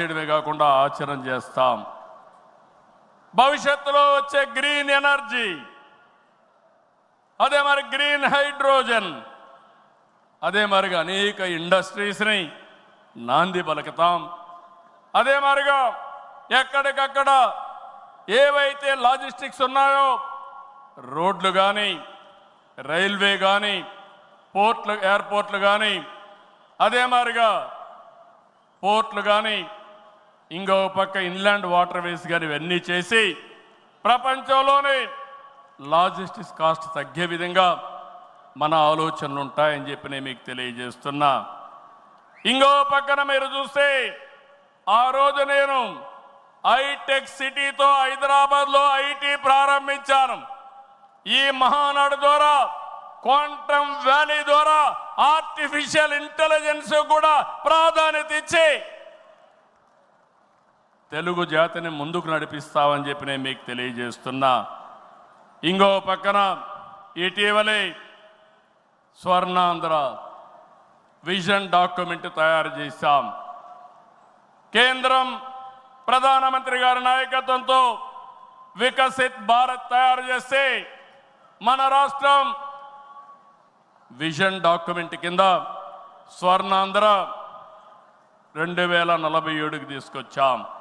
చేయడమే కాకుండా ఆచరణ చేస్తాం. భవిష్యత్తులో వచ్చే గ్రీన్ ఎనర్జీ. అదే మరి గ్రీన్ హైడ్రోజన్. అదే మరిగా అనేక ఇండస్ట్రీస్ని నాంది పలుకుతాం. అదే మరిగా ఎక్కడికక్కడ ఏవైతే లాజిస్టిక్స్ ఉన్నాయో రోడ్లు కానీ రైల్వే కానీ పోర్ట్లు ఎయిర్పోర్ట్లు కానీ అదే మరిగా పోర్ట్లు కానీ ఇంకో పక్క ఇన్లాండ్ వాటర్ వేస్ కానీ ఇవన్నీ చేసి ప్రపంచంలోనే లాజిస్టిక్స్ కాస్ట్ తగ్గే విధంగా మన ఆలోచనలు ఉంటాయని చెప్పి నేను మీకు తెలియజేస్తున్నా. ఇంకో పక్కన మీరు చూస్తే ఆ రోజు నేను ఐటెక్ సిటీతో హైదరాబాద్లో ఐటీ ప్రారంభించాను. ఈ మహానాడు ద్వారా క్వాంటమ్ వ్యాలీ ద్వారా ఆర్టిఫిషియల్ ఇంటెలిజెన్స్ కూడా ప్రాధాన్యత ఇచ్చి తెలుగు జాతిని ముందుకు నడిపిస్తామని చెప్పి నేను మీకు తెలియజేస్తున్నా. ఇంకో పక్కన ఇటీవలే స్వర్ణాంధ్ర విజన్ డాక్యుమెంట్ తయారు చేశాం. కేంద్రం ప్రధానమంత్రి గారి నాయకత్వంతో వికసిత్ భారత్ తయారు చేస్తే మన రాష్ట్రం విజన్ డాక్యుమెంట్ కింద స్వర్ణాంధ్ర రెండు వేల నలభై ఏడుకి తీసుకొచ్చాం.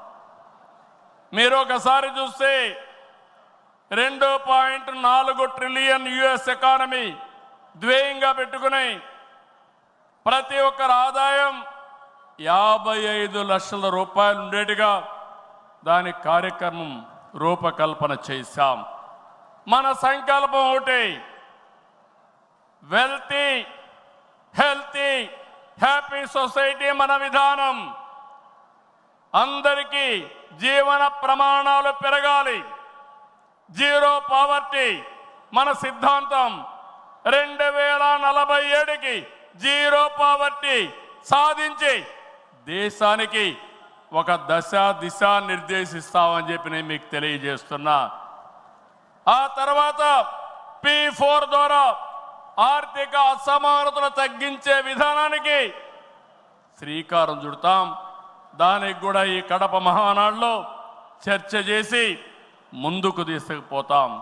మీరు ఒకసారి చూస్తే రెండు పాయింట్ నాలుగు ట్రిలియన్ యుఎస్ ఎకానమీ ద్వేయంగా పెట్టుకుని ప్రతి ఒక్కరి ఆదాయం యాభై ఐదు లక్షల రూపాయలు ఉండేట్టుగా దాని కార్యక్రమం రూపకల్పన చేశాం. మన సంకల్పం ఒకటి వెల్తీ హెల్తీ హ్యాపీ సొసైటీ మన విధానం. అందరికీ జీవన ప్రమాణాలు పెరగాలి. జీరో పావర్టీ మన సిద్ధాంతం. రెండు వేల నలభై ఏడుకి జీరో పావర్టీ సాధించి దేశానికి ఒక దశ దిశ నిర్దేశిస్తామని చెప్పి నేను మీకు తెలియజేస్తున్నా. ఆ తర్వాత పి ఫోర్ ద్వారా ఆర్థిక అసమానతలు తగ్గించే విధానానికి శ్రీకారం చుడతాం. దానికి కూడా ఈ కడప మహానాడులో చర్చ చేసి ముందుకు తీసుకుపోతాం.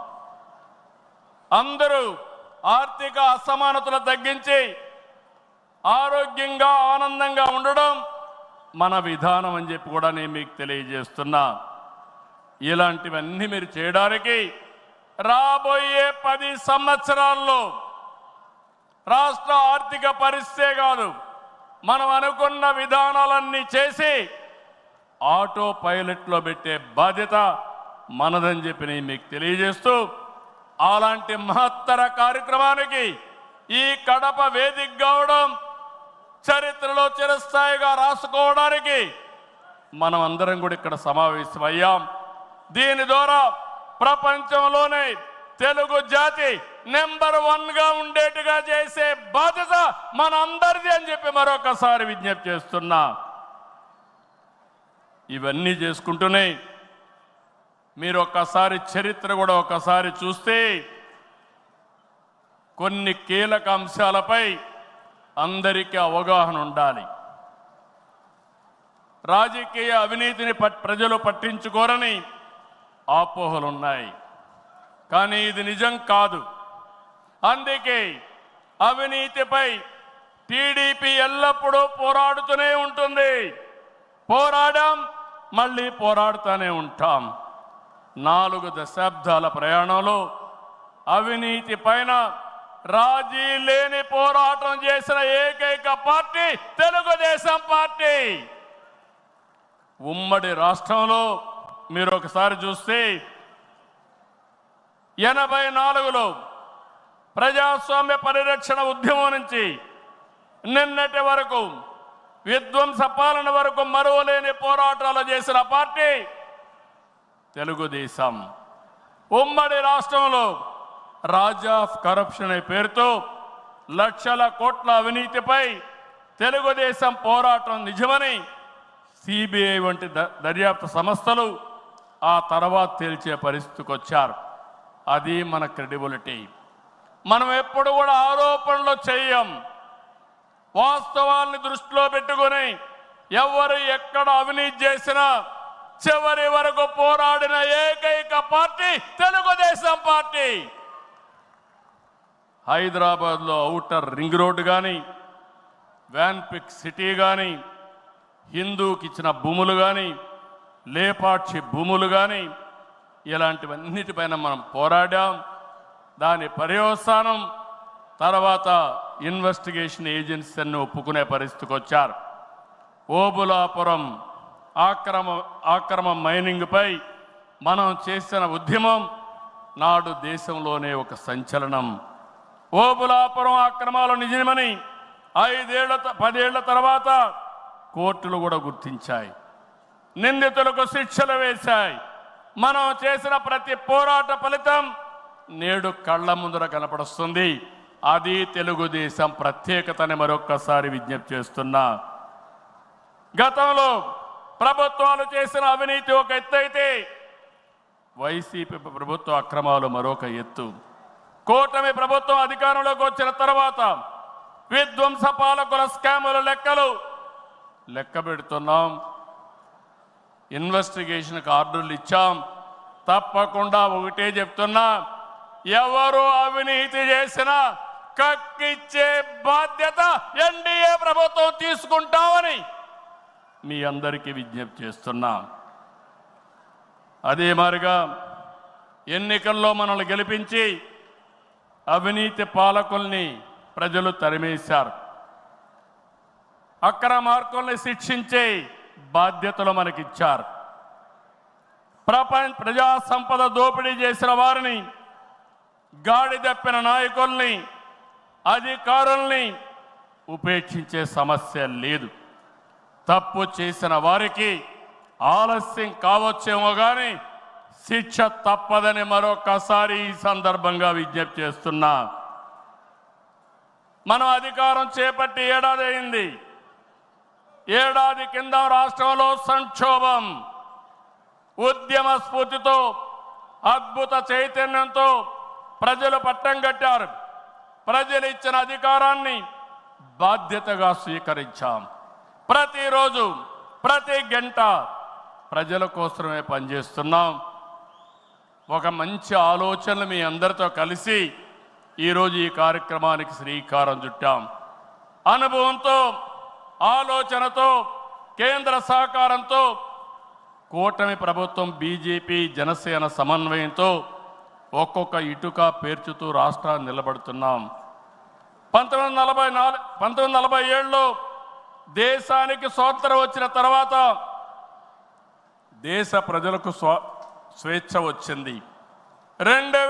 అందరూ ఆర్థిక అసమానతలు తగ్గించి ఆరోగ్యంగా ఆనందంగా ఉండడం మన విధానం అని చెప్పి కూడా నేను మీకు తెలియజేస్తున్నా. ఇలాంటివన్నీ మీరు చేయడానికి రాబోయే పది సంవత్సరాల్లో రాష్ట్ర ఆర్థిక పరిస్థితే కాదు మనం అనుకున్న విధానాలన్నీ చేసి ఆటో పైలట్లో పెట్టే బాధ్యత మనదని చెప్పి నేను మీకు తెలియజేస్తూ అలాంటి మహత్తర కార్యక్రమానికి ఈ కడప వేదిక కావడం చరిత్రలో చిరస్థాయిగా రాసుకోవడానికి మనం అందరం కూడా ఇక్కడ సమావేశమయ్యాం. దీని ద్వారా ప్రపంచంలోనే తెలుగు జాతి నెంబర్ వన్గా ఉండేట్టుగా చేసే బాధ్యత మనందరిది అని చెప్పి మరొకసారి విజ్ఞప్తి చేస్తున్నా. ఇవన్నీ చేసుకుంటూనే మీరు ఒక్కసారి చరిత్ర కూడా ఒకసారి చూస్తే కొన్ని కీలక అంశాలపై అందరికీ అవగాహన ఉండాలి. రాజకీయ అవినీతిని పట్- ప్రజలు పట్టించుకోరని ఆపోహలున్నాయి. కానీ ఇది నిజం కాదు. అందుకే అవినీతిపై టీడీపీ ఎల్లప్పుడూ పోరాడుతూనే ఉంటుంది. పోరాడాం మళ్ళీ పోరాడుతూనే ఉంటాం. నాలుగు దశాబ్దాల ప్రయాణంలో అవినీతి పైన రాజీ లేని పోరాటం చేసిన ఏకైక పార్టీ తెలుగుదేశం పార్టీ. ఉమ్మడి రాష్ట్రంలో మీరు ఒకసారి చూస్తే ఎనభై నాలుగులో ప్రజాస్వామ్య పరిరక్షణ ఉద్యమం నుంచి నిన్నటి వరకు విధ్వంస పాలన వరకు మరువలేని పోరాటాలు చేసిన పార్టీ తెలుగుదేశం. ఉమ్మడి రాష్ట్రంలో రాజా ఆఫ్ కరప్షన్ అనే పేరుతో లక్షల కోట్ల అవినీతిపై తెలుగుదేశం పోరాటం నిజమని సిబిఐ వంటి ద- దర్యాప్తు సంస్థలు ఆ తర్వాత తేల్చే పరిస్థితికి వచ్చారు అది మన క్రెడిబిలిటీ. మనం ఎప్పుడు కూడా ఆరోపణలు చేయం. వాస్తవాల్ని దృష్టిలో పెట్టుకొని ఎవరు ఎక్కడ అవినీతి చేసినా చివరి వరకు పోరాడిన ఏకైక పార్టీ తెలుగుదేశం పార్టీ. హైదరాబాద్లో ఔటర్ రింగ్ రోడ్డు కానీ వ్యాన్పిక్ సిటీ కానీ హిందూకి ఇచ్చిన భూములు కానీ లేపాక్షి భూములు కానీ ఇలాంటివన్నిటిపైన మనం పోరాడాం. దాని పర్యవసానం తర్వాత ఇన్వెస్టిగేషన్ ఏజెన్సీని ఒప్పుకునే పరిస్థితికి వచ్చారు. ఓబులాపురం ఆక్రమ ఆక్రమ మైనింగ్పై మనం చేసిన ఉద్యమం నాడు దేశంలోనే ఒక సంచలనం. ఓబులాపురం అక్రమాలు నిజమని ఐదేళ్ళ త- పదేళ్ళ తర్వాత కోర్టులు కూడా గుర్తించాయి. నిందితులకు శిక్షలు వేశాయి. మనం చేసిన ప్రతి పోరాట ఫలితం నేడు కళ్ళ ముందర కనపడుస్తుంది. అది తెలుగుదేశం ప్రత్యేకతని మరొక్కసారి విజ్ఞప్తి చేస్తున్నా. గతంలో ప్రభుత్వాలు చేసిన అవినీతి ఒక ఎత్తు అయితే వైసీపీ ప్రభుత్వ అక్రమాలు మరొక ఎత్తు. కూటమి ప్రభుత్వం అధికారంలోకి వచ్చిన తర్వాత విధ్వంస పాలకుల స్కాముల లెక్కలు లెక్క పెడుతున్నాం. ఇన్వెస్టిగేషన్కి ఆర్డర్లు ఇచ్చాం. తప్పకుండా ఒకటే చెప్తున్నా ఎవరు అవినీతి చేసినా కక్కిచ్చే బాధ్యత ఎన్డీఏ ప్రభుత్వం తీసుకుంటామని మీ అందరికీ విజ్ఞప్తి చేస్తున్నా. అదే మారిగా ఎన్నికల్లో మనల్ని గెలిపించి అవినీతి పాలకుల్ని ప్రజలు తరిమేశారు. అక్రమార్కుల్ని శిక్షించే బాధ్యతలు మనకిచ్చారు. ప్రపంచ ప్రజా సంపద దోపిడీ చేసిన వారిని గాడి తప్పిన నాయకుల్ని అధికారుల్ని ఉపేక్షించే సమస్య లేదు. తప్పు చేసిన వారికి ఆలస్యం కావచ్చేమో కానీ శిక్ష తప్పదని మరొకసారి ఈ సందర్భంగా విజ్ఞప్తి చేస్తున్నా. మనం అధికారం చేపట్టి ఏడాది అయింది ఏడాది కింద రాష్ట్రంలో సంక్షోభం ఉద్యమ స్ఫూర్తితో అద్భుత చైతన్యంతో ప్రజలు పట్టం కట్టారు. ప్రజలు ఇచ్చిన అధికారాన్ని బాధ్యతగా స్వీకరించాం. ప్రతిరోజు ప్రతి గంట ప్రజల కోసమే పనిచేస్తున్నాం. ఒక మంచి ఆలోచనలు మీ అందరితో కలిసి ఈరోజు ఈ కార్యక్రమానికి శ్రీకారం చుట్టాం. అనుభవంతో ఆలోచనతో కేంద్ర సహకారంతో కూటమి ప్రభుత్వం బీజేపీ జనసేన సమన్వయంతో ఒక్కొక్క ఇటుక పేర్చుతూ రాష్ట్రాన్ని నిలబడుతున్నాం. పంతొమ్మిది వందల నలభై నాలుగు పంతొమ్మిది వందల నలభై ఏడులో దేశానికి స్వాతంత్రం వచ్చిన తర్వాత దేశ ప్రజలకు స్వ స్వేచ్ఛ వచ్చింది. రెండు